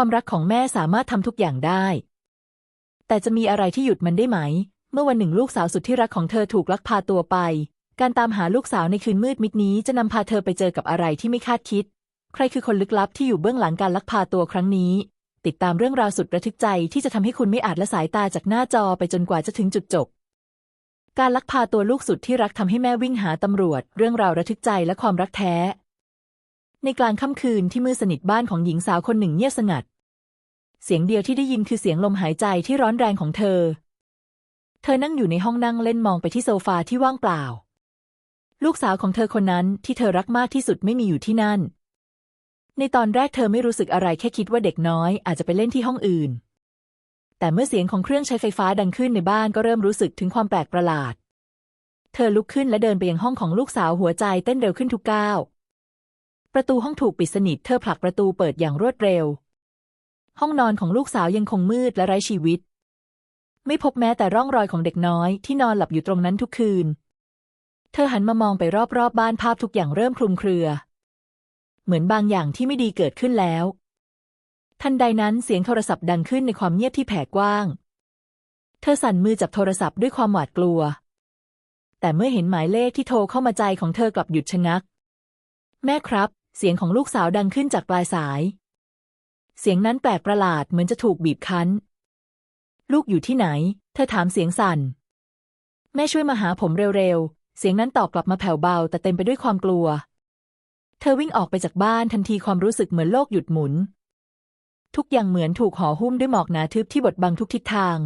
ความรักของแม่สามารถทำทุกอย่างได้ แต่จะมีอะไรที่หยุดมันได้ไหม เมื่อวันหนึ่งลูกสาวสุดที่รักของเธอถูกลักพาตัวไป การตามหาลูกสาวในคืนมืดมิดนี้จะนำพาเธอไปเจอกับอะไรที่ไม่คาดคิด ใครคือคนลึกลับที่อยู่เบื้องหลังการลักพาตัวครั้งนี้ ติดตามเรื่องราวสุดระทึกใจที่จะทำให้คุณไม่อาจละสายตาจากหน้าจอไปจนกว่าจะถึงจุดจบการลักพาตัวลูกสุดที่รักทำให้แม่วิ่งหาตำรวจ เรื่องราวระทึกใจและความรักแท้ ในกลางค่ำคืนที่มืดสนิทบ้านของหญิงสาวคนหนึ่งเงียบสงัด เสียงเดียวที่ได้ยินคือเสียงลมหายใจที่ร้อนแรงของเธอ เธอนั่งอยู่ในห้องนั่งเล่นมองไปที่โซฟาที่ว่างเปล่า ลูกสาวของเธอคนนั้นที่เธอรักมากที่สุดไม่มีอยู่ที่นั่น ในตอนแรกเธอไม่รู้สึกอะไรแค่คิดว่าเด็กน้อยอาจจะไปเล่นที่ห้องอื่น แต่เมื่อเสียงของเครื่องใช้ไฟฟ้าดังขึ้นในบ้านก็เริ่มรู้สึกถึงความแปลกประหลาด เธอลุกขึ้นและเดินไปยังห้องของลูกสาวหัวใจเต้นเร็วขึ้นทุกก้าว ประตูห้องถูกปิดสนิทเธอผลักประตูเปิดอย่างรวดเร็ว ห้องนอนของลูกสาวยังคงมืดและไร้ชีวิต ไม่พบแม้แต่ร่องรอยของเด็กน้อยที่นอนหลับอยู่ตรงนั้นทุกคืน เธอหันมามองไปรอบๆบบ้านภาพทุกอย่างเริ่มคลุมเครือ เหมือนบางอย่างที่ไม่ดีเกิดขึ้นแล้ว ทันใดนั้นเสียงโทรศัพท์ดังขึ้นในความเงียบที่แผ่กว้าง เธอสั่นมือจับโทรศัพท์ด้วยความหวาดกลัว แต่เมื่อเห็นหมายเลขที่โทรเข้ามาใจของเธอกลับหยุดชะงัก แม่ครับ เสียงของลูกสาวดังขึ้นจากปลายสาย เสียงนั้นแปลกประหลาดเหมือนจะถูกบีบคั้น ลูกอยู่ที่ไหน เธอถามเสียงสั่น แม่ช่วยมาหาผมเร็วๆ เสียงนั้นตอบกลับมาแผ่วเบา แต่เต็มไปด้วยความกลัว เธอวิ่งออกไปจากบ้านทันทีความรู้สึกเหมือนโลกหยุดหมุน ทุกอย่างเหมือนถูกห่อหุ้มด้วยหมอกหนาทึบที่บดบังทุกทิศทาง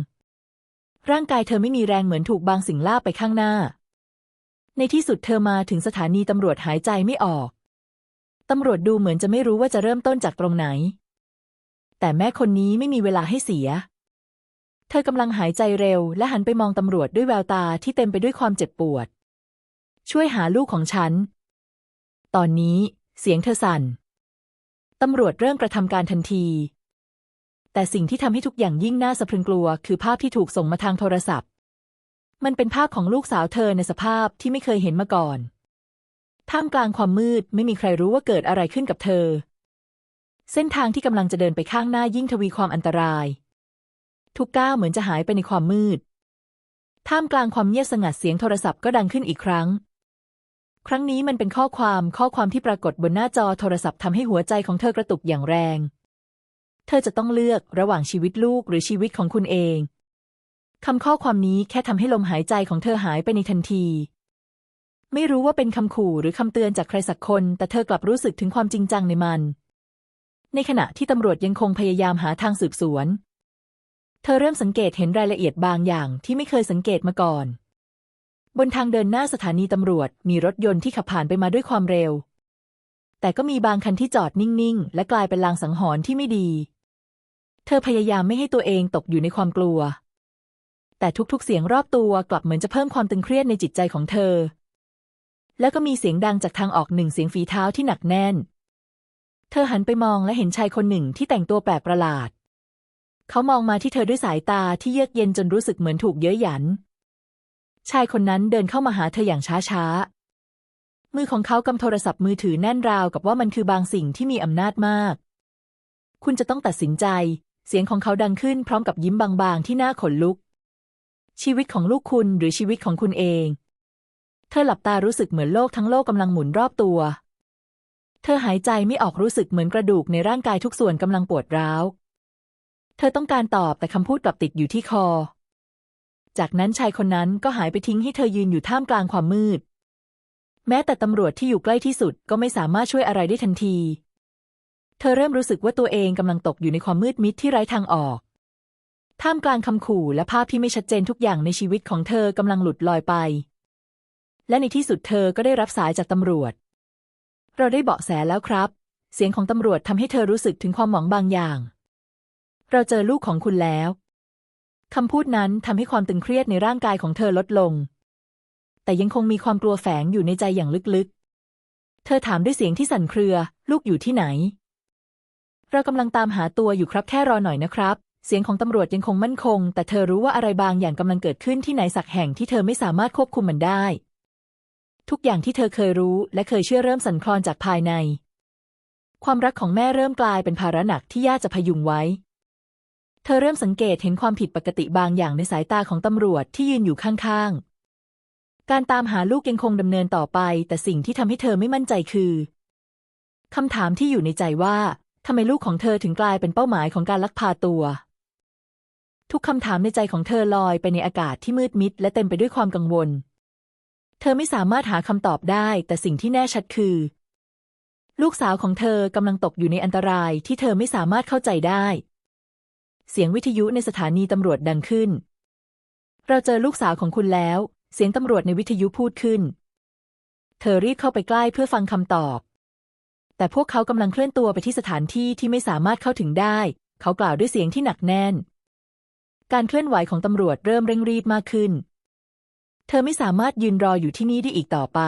ร่างกายเธอไม่มีแรงเหมือนถูกบางสิ่งลากไปข้างหน้า ในที่สุดเธอมาถึงสถานีตำรวจหายใจไม่ออก ตำรวจดูเหมือนจะไม่รู้ว่าจะเริ่มต้นจากตรงไหน แต่แม่คนนี้ไม่มีเวลาให้เสีย เธอกำลังหายใจเร็ว และหันไปมองตำรวจด้วยแววตาที่เต็มไปด้วยความเจ็บปวด ช่วยหาลูกของฉัน ตอนนี้เสียงเธอสั่น ตำรวจเริ่มกระทำการทันที แต่สิ่งที่ทำให้ทุกอย่างยิ่งน่าสะพรึงกลัว คือภาพที่ถูกส่งมาทางโทรศัพท์ มันเป็นภาพของลูกสาวเธอในสภาพที่ไม่เคยเห็นมาก่อน ท่ามกลางความมืดไม่มีใครรู้ว่าเกิดอะไรขึ้นกับเธอ เส้นทางที่กำลังจะเดินไปข้างหน้ายิ่งทวีความอันตราย ทุกก้าวเหมือนจะหายไปในความมืด ท่ามกลางความเงียบสงัดเสียงโทรศัพท์ก็ดังขึ้นอีกครั้ง ครั้งนี้มันเป็นข้อความข้อความที่ปรากฏบนหน้าจอโทรศัพท์ทำให้หัวใจของเธอกระตุกอย่างแรง เธอจะต้องเลือกระหว่างชีวิตลูกหรือชีวิตของคุณเองคำข้อความนี้แค่ทำให้ลมหายใจของเธอหายไปในทันที ไม่รู้ว่าเป็นคำขู่หรือคำเตือนจากใครสักคน แต่เธอกลับรู้สึกถึงความจริงจังในมัน ในขณะที่ตำรวจยังคงพยายามหาทางสืบสวน เธอเริ่มสังเกตเห็นรายละเอียดบางอย่างที่ไม่เคยสังเกตมาก่อน บนทางเดินหน้าสถานีตำรวจมีรถยนต์ที่ขับผ่านไปมาด้วยความเร็ว แต่ก็มีบางคันที่จอดนิ่งๆ และกลายเป็นลางสังหรณ์ที่ไม่ดี เธอพยายามไม่ให้ตัวเองตกอยู่ในความกลัว แต่ทุกๆ เสียงรอบตัวกลับเหมือนจะเพิ่มความตึงเครียดในจิตใจของเธอ แล้วก็มีเสียงดังจากทางออกหนึ่งเสียงฝีเท้าที่หนักแน่น เธอหันไปมองและเห็นชายคนหนึ่งที่แต่งตัวแปลกประหลาด เขามองมาที่เธอด้วยสายตาที่เยือกเย็นจนรู้สึกเหมือนถูกเย้ยหยัน ชายคนนั้นเดินเข้ามาหาเธออย่างช้าๆ มือของเขากำโทรศัพท์มือถือแน่นราวกับว่ามันคือบางสิ่งที่มีอำนาจมาก คุณจะต้องตัดสินใจ เสียงของเขาดังขึ้นพร้อมกับยิ้มบางๆ ที่น่าขนลุก ชีวิตของลูกคุณหรือชีวิตของคุณเอง เธอหลับตารู้สึกเหมือนโลกทั้งโลกกำลังหมุนรอบตัว เธอหายใจไม่ออกรู้สึกเหมือนกระดูกในร่างกายทุกส่วนกำลังปวดร้าว เธอต้องการตอบแต่คำพูดกลับติดอยู่ที่คอ จากนั้นชายคนนั้นก็หายไปทิ้งให้เธอยืนอยู่ท่ามกลางความมืด แม้แต่ตำรวจที่อยู่ใกล้ที่สุดก็ไม่สามารถช่วยอะไรได้ทันที เธอเริ่มรู้สึกว่าตัวเองกำลังตกอยู่ในความมืดมิดที่ไร้ทางออก ท่ามกลางคำขู่และภาพที่ไม่ชัดเจนทุกอย่างในชีวิตของเธอกำลังหลุดลอยไป และในที่สุดเธอก็ได้รับสายจากตำรวจ เราได้เบาะแสแล้วครับ เสียงของตำรวจทำให้เธอรู้สึกถึงความหวังบางอย่าง เราเจอลูกของคุณแล้วคำพูดนั้นทำให้ความตึงเครียดในร่างกายของเธอลดลง แต่ยังคงมีความกลัวแฝงอยู่ในใจอย่างลึกๆ เธอถามด้วยเสียงที่สั่นเครือ ลูกอยู่ที่ไหน เรากำลังตามหาตัวอยู่ครับแค่รอหน่อยนะครับ เสียงของตำรวจยังคงมั่นคง แต่เธอรู้ว่าอะไรบางอย่างกำลังเกิดขึ้นที่ไหนสักแห่งที่เธอไม่สามารถควบคุมมันได้ ทุกอย่างที่เธอเคยรู้ และเคยเชื่อเริ่มสั่นคลอนจากภายใน ความรักของแม่เริ่มกลายเป็นภาระหนักที่ย่าจะพยุงไว้ เธอเริ่มสังเกตเห็นความผิดปกติบางอย่างในสายตาของตำรวจที่ยืนอยู่ข้างๆ การตามหาลูกยังคงดำเนินต่อไป แต่สิ่งที่ทำให้เธอไม่มั่นใจคือคำถามที่อยู่ในใจว่าทำไมลูกของเธอถึงกลายเป็นเป้าหมายของการลักพาตัว ทุกคำถามในใจของเธอลอยไปในอากาศที่มืดมิดและเต็มไปด้วยความกังวล เธอไม่สามารถหาคำตอบได้ แต่สิ่งที่แน่ชัดคือ ลูกสาวของเธอกำลังตกอยู่ในอันตรายที่เธอไม่สามารถเข้าใจได้ เสียงวิทยุในสถานีตำรวจดังขึ้น เราเจอลูกสาวของคุณแล้ว เสียงตำรวจในวิทยุพูดขึ้น เธอรีบเข้าไปใกล้เพื่อฟังคำตอบ แต่พวกเขากำลังเคลื่อนตัวไปที่สถานที่ที่ไม่สามารถเข้าถึงได้ เขากล่าวด้วยเสียงที่หนักแน่น การเคลื่อนไหวของตำรวจเริ่มเร่งรีบมากขึ้น เธอไม่สามารถยืนรออยู่ที่นี่ได้อีกต่อไป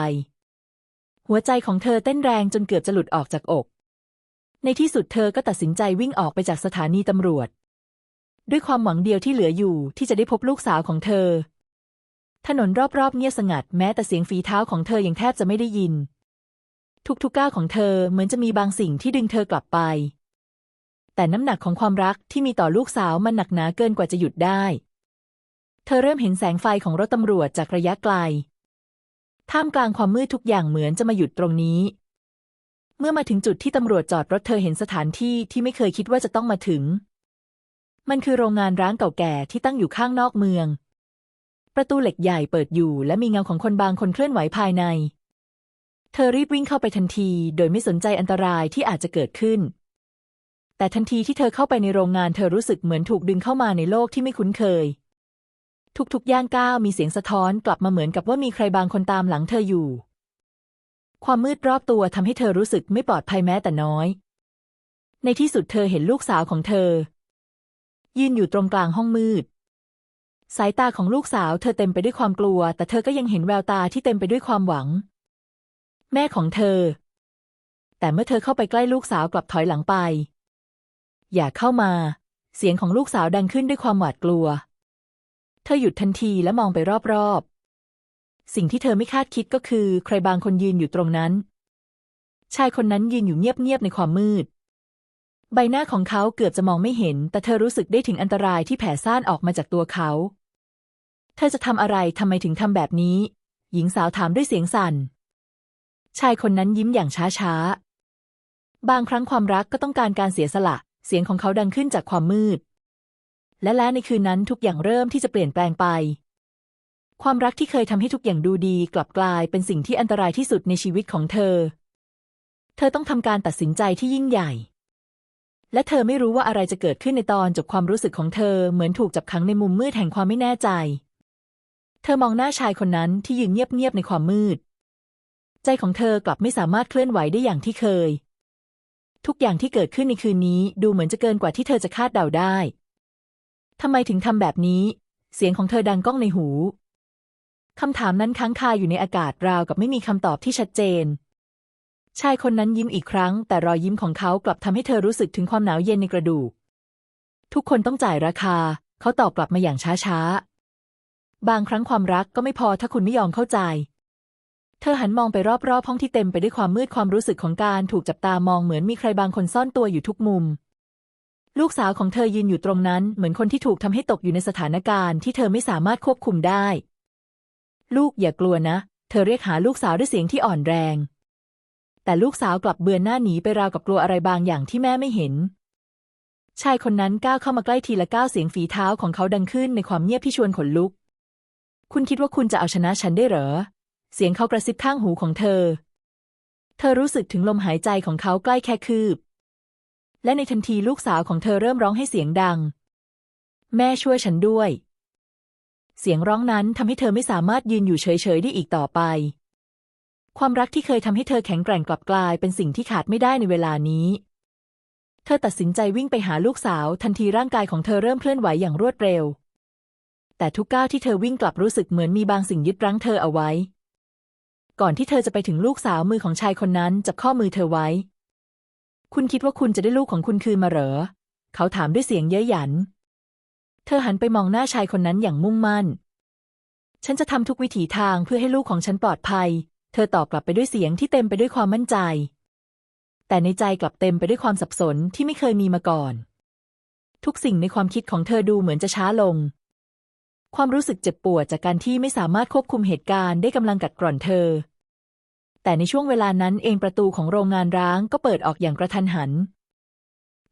หัวใจของเธอเต้นแรงจนเกือบจะหลุดออกจากอก ในที่สุดเธอก็ตัดสินใจวิ่งออกไปจากสถานีตำรวจ ด้วยความหวังเดียวที่เหลืออยู่ที่จะได้พบลูกสาวของเธอ ถนนรอบๆเงียบสงัดแม้แต่เสียงฝีเท้าของเธอยังแทบจะไม่ได้ยิน ทุกๆก้าวของเธอเหมือนจะมีบางสิ่งที่ดึงเธอกลับไป แต่น้ำหนักของความรักที่มีต่อลูกสาวมันหนักหนาเกินกว่าจะหยุดได้ เธอเริ่มเห็นแสงไฟของรถตำรวจจากระยะไกล ท่ามกลางความมืดทุกอย่างเหมือนจะมาหยุดตรงนี้ เมื่อมาถึงจุดที่ตำรวจจอดรถเธอเห็นสถานที่ที่ไม่เคยคิดว่าจะต้องมาถึง มันคือโรงงานร้างเก่าแก่ที่ตั้งอยู่ข้างนอกเมือง ประตูเหล็กใหญ่เปิดอยู่และมีเงาของคนบางคนเคลื่อนไหวภายใน เธอรีบวิ่งเข้าไปทันที โดยไม่สนใจอันตรายที่อาจจะเกิดขึ้น แต่ทันทีที่เธอเข้าไปในโรงงานเธอรู้สึกเหมือนถูกดึงเข้ามาในโลกที่ไม่คุ้นเคย ทุกๆย่างก้าวมีเสียงสะท้อนกลับมาเหมือนกับว่ามีใครบางคนตามหลังเธออยู่ ความมืดรอบตัวทำให้เธอรู้สึกไม่ปลอดภัยแม้แต่น้อย ในที่สุดเธอเห็นลูกสาวของเธอ ยืนอยู่ตรงกลางห้องมืด สายตาของลูกสาวเธอเต็มไปด้วยความกลัว แต่เธอก็ยังเห็นแววตาที่เต็มไปด้วยความหวัง แม่ของเธอ แต่เมื่อเธอเข้าไปใกล้ลูกสาวกลับถอยหลังไป อย่าเข้ามา เสียงของลูกสาวดังขึ้นด้วยความหวาดกลัว เธอหยุดทันทีและมองไปรอบๆ สิ่งที่เธอไม่คาดคิดก็คือ ใครบางคนยืนอยู่ตรงนั้น ชายคนนั้นยืนอยู่เงียบๆในความมืด ใบหน้าของเขาเกือบจะมองไม่เห็น แต่เธอรู้สึกได้ถึงอันตรายที่แผ่ซ่านออกมาจากตัวเขา เธอจะทำอะไรทำไมถึงทำแบบนี้ หญิงสาวถามด้วยเสียงสั่น ชายคนนั้นยิ้มอย่างช้าๆ บางครั้งความรักก็ต้องการการเสียสละ เสียงของเขาดังขึ้นจากความมืด และแล้วในคืนนั้นทุกอย่างเริ่มที่จะเปลี่ยนแปลงไป ความรักที่เคยทำให้ทุกอย่างดูดีกลับกลายเป็นสิ่งที่อันตรายที่สุดในชีวิตของเธอ เธอต้องทำการตัดสินใจที่ยิ่งใหญ่ และเธอไม่รู้ว่าอะไรจะเกิดขึ้นในตอนจบความรู้สึกของเธอเหมือนถูกจับขังในมุมมืดแห่งความไม่แน่ใจ เธอมองหน้าชายคนนั้นที่ยืนเงียบๆในความมืด ใจของเธอกลับไม่สามารถเคลื่อนไหวได้อย่างที่เคย ทุกอย่างที่เกิดขึ้นในคืนนี้ดูเหมือนจะเกินกว่าที่เธอจะคาดเดาได้ ทำไมถึงทำแบบนี้ เสียงของเธอดังก้องในหู คำถามนั้นค้างคาอยู่ในอากาศราวกับไม่มีคำตอบที่ชัดเจน ชายคนนั้นยิ้มอีกครั้ง แต่รอยยิ้มของเขากลับทำให้เธอรู้สึกถึงความหนาวเย็นในกระดูก ทุกคนต้องจ่ายราคา เขาตอบกลับมาอย่างช้าๆ บางครั้งความรักก็ไม่พอถ้าคุณไม่ยอมเข้าใจเธอหันมองไปรอบๆห้องที่เต็มไปด้วยความมืดความรู้สึกของการถูกจับตามองเหมือนมีใครบางคนซ่อนตัวอยู่ทุกมุม ลูกสาวของเธอยืนอยู่ตรงนั้นเหมือนคนที่ถูกทำให้ตกอยู่ในสถานการณ์ที่เธอไม่สามารถควบคุมได้ ลูกอย่ากลัวนะ เธอเรียกหาลูกสาวด้วยเสียงที่อ่อนแรง แต่ลูกสาวกลับเบือนหน้าหนีไปราวกับกลัวอะไรบางอย่างที่แม่ไม่เห็น ชายคนนั้นก้าวเข้ามาใกล้ทีละก้าวเสียงฝีเท้าของเขาดังขึ้นในความเงียบที่ชวนขนลุก คุณคิดว่าคุณจะเอาชนะฉันได้เหรอ เสียงเขากระซิบข้างหูของเธอ เธอรู้สึกถึงลมหายใจของเขาใกล้แค่คืบ และในทันทีลูกสาวของเธอเริ่มร้องให้เสียงดัง แม่ช่วยฉันด้วย เสียงร้องนั้นทำให้เธอไม่สามารถยืนอยู่เฉยๆได้อีกต่อไป ความรักที่เคยทำให้เธอแข็งแกร่งกลับกลายเป็นสิ่งที่ขาดไม่ได้ในเวลานี้ เธอตัดสินใจวิ่งไปหาลูกสาว ทันทีร่างกายของเธอเริ่มเคลื่อนไหวอย่างรวดเร็ว แต่ทุกก้าวที่เธอวิ่งกลับรู้สึกเหมือนมีบางสิ่งยึดรั้งเธอเอาไว้ ก่อนที่เธอจะไปถึงลูกสาวมือของชายคนนั้นจับข้อมือเธอไว้ คุณคิดว่าคุณจะได้ลูกของคุณคืนมาเหรอ เขาถามด้วยเสียงเย้ยหยัน เธอหันไปมองหน้าชายคนนั้นอย่างมุ่งมั่น ฉันจะทำทุกวิถีทางเพื่อให้ลูกของฉันปลอดภัย เธอตอบกลับไปด้วยเสียงที่เต็มไปด้วยความมั่นใจ แต่ในใจกลับเต็มไปด้วยความสับสนที่ไม่เคยมีมาก่อน ทุกสิ่งในความคิดของเธอดูเหมือนจะช้าลง ความรู้สึกเจ็บปวดจากการที่ไม่สามารถควบคุมเหตุการณ์ได้กำลังกัดกร่อนเธอ แต่ในช่วงเวลานั้นเองประตูของโรงงานร้างก็เปิดออกอย่างกระทันหัน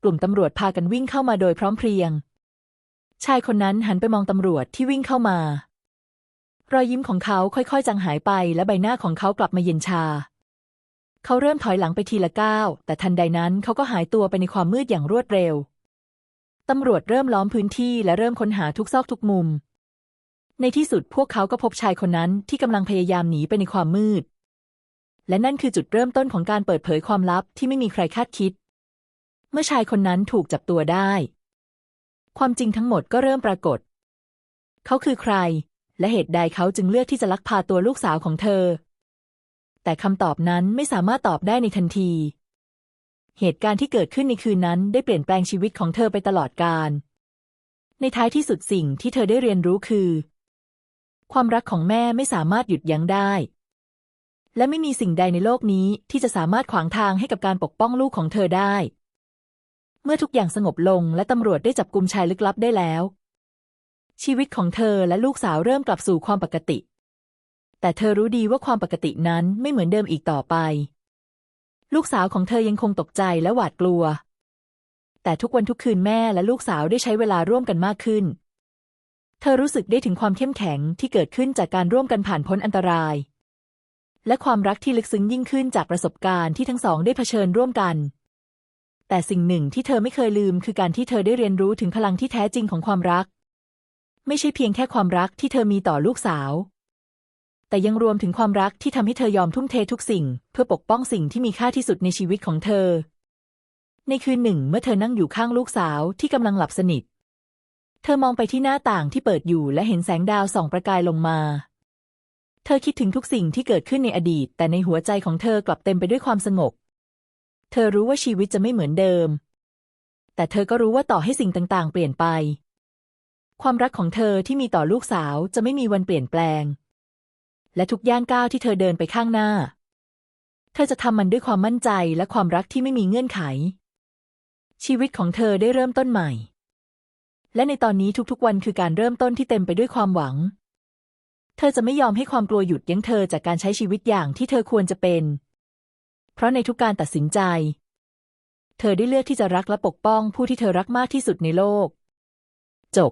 กลุ่มตำรวจพากันวิ่งเข้ามาโดยพร้อมเพรียง ชายคนนั้นหันไปมองตำรวจที่วิ่งเข้ามา รอยยิ้มของเขาค่อยๆ จางหายไปและใบหน้าของเขากลับมาเย็นชา เขาเริ่มถอยหลังไปทีละก้าวแต่ทันใดนั้นเขาก็หายตัวไปในความมืดอย่างรวดเร็วตำรวจเริ่มล้อมพื้นที่และเริ่มค้นหาทุกซอกทุกมุม ในที่สุดพวกเขาก็พบชายคนนั้นที่กำลังพยายามหนีไปในความมืด และนั่นคือจุดเริ่มต้นของการเปิดเผยความลับที่ไม่มีใครคาดคิด เมื่อชายคนนั้นถูกจับตัวได้ ความจริงทั้งหมดก็เริ่มปรากฏ เขาคือใคร และเหตุใดเขาจึงเลือกที่จะลักพาตัวลูกสาวของเธอ แต่คำตอบนั้นไม่สามารถตอบได้ในทันที เหตุการณ์ที่เกิดขึ้นในคืนนั้นได้เปลี่ยนแปลงชีวิตของเธอไปตลอดกาลในท้ายที่สุดสิ่งที่เธอได้เรียนรู้คือ ความรักของแม่ไม่สามารถหยุดยั้งได้ และไม่มีสิ่งใดในโลกนี้ที่จะสามารถขวางทางให้กับการปกป้องลูกของเธอได้ เมื่อทุกอย่างสงบลงและตำรวจได้จับกุมชายลึกลับได้แล้ว ชีวิตของเธอและลูกสาวเริ่มกลับสู่ความปกติ แต่เธอรู้ดีว่าความปกตินั้นไม่เหมือนเดิมอีกต่อไป ลูกสาวของเธอยังคงตกใจและหวาดกลัว แต่ทุกวันทุกคืนแม่และลูกสาวได้ใช้เวลาร่วมกันมากขึ้น เธอรู้สึกได้ถึงความเข้มแข็งที่เกิดขึ้นจากการร่วมกันผ่านพ้นอันตราย และความรักที่ลึกซึ้งยิ่งขึ้นจากประสบการณ์ที่ทั้งสองได้เผชิญร่วมกัน แต่สิ่งหนึ่งที่เธอไม่เคยลืมคือการที่เธอได้เรียนรู้ถึงพลังที่แท้จริงของความรัก ไม่ใช่เพียงแค่ความรักที่เธอมีต่อลูกสาว แต่ยังรวมถึงความรักที่ทำให้เธอยอมทุ่มเททุกสิ่ง เพื่อปกป้องสิ่งที่มีค่าที่สุดในชีวิตของเธอ ในคืนหนึ่ง เมื่อเธอนั่งอยู่ข้างลูกสาวที่กำลังหลับสนิท เธอมองไปที่หน้าต่างที่เปิดอยู่และเห็นแสงดาวส่องประกายลงมา เธอคิดถึงทุกสิ่งที่เกิดขึ้นในอดีต แต่ในหัวใจของเธอกลับเต็มไปด้วยความสงบ เธอรู้ว่าชีวิตจะไม่เหมือนเดิม แต่เธอก็รู้ว่าต่อให้สิ่งต่างๆ เปลี่ยนไป ความรักของเธอที่มีต่อลูกสาวจะไม่มีวันเปลี่ยนแปลง และทุกย่างก้าวที่เธอเดินไปข้างหน้า เธอจะทำมันด้วยความมั่นใจและความรักที่ไม่มีเงื่อนไข ชีวิตของเธอได้เริ่มต้นใหม่ และในตอนนี้ทุกๆวันคือการเริ่มต้นที่เต็มไปด้วยความหวัง ธอจะไม่ยอมให้ความกลัวหยุดยั้งเธอจากการใช้ชีวิตอย่างที่เธอควรจะเป็น เพราะในทุกการตัดสินใจ เธอได้เลือกที่จะรักและปกป้องผู้ที่เธอรักมากที่สุดในโลก จบ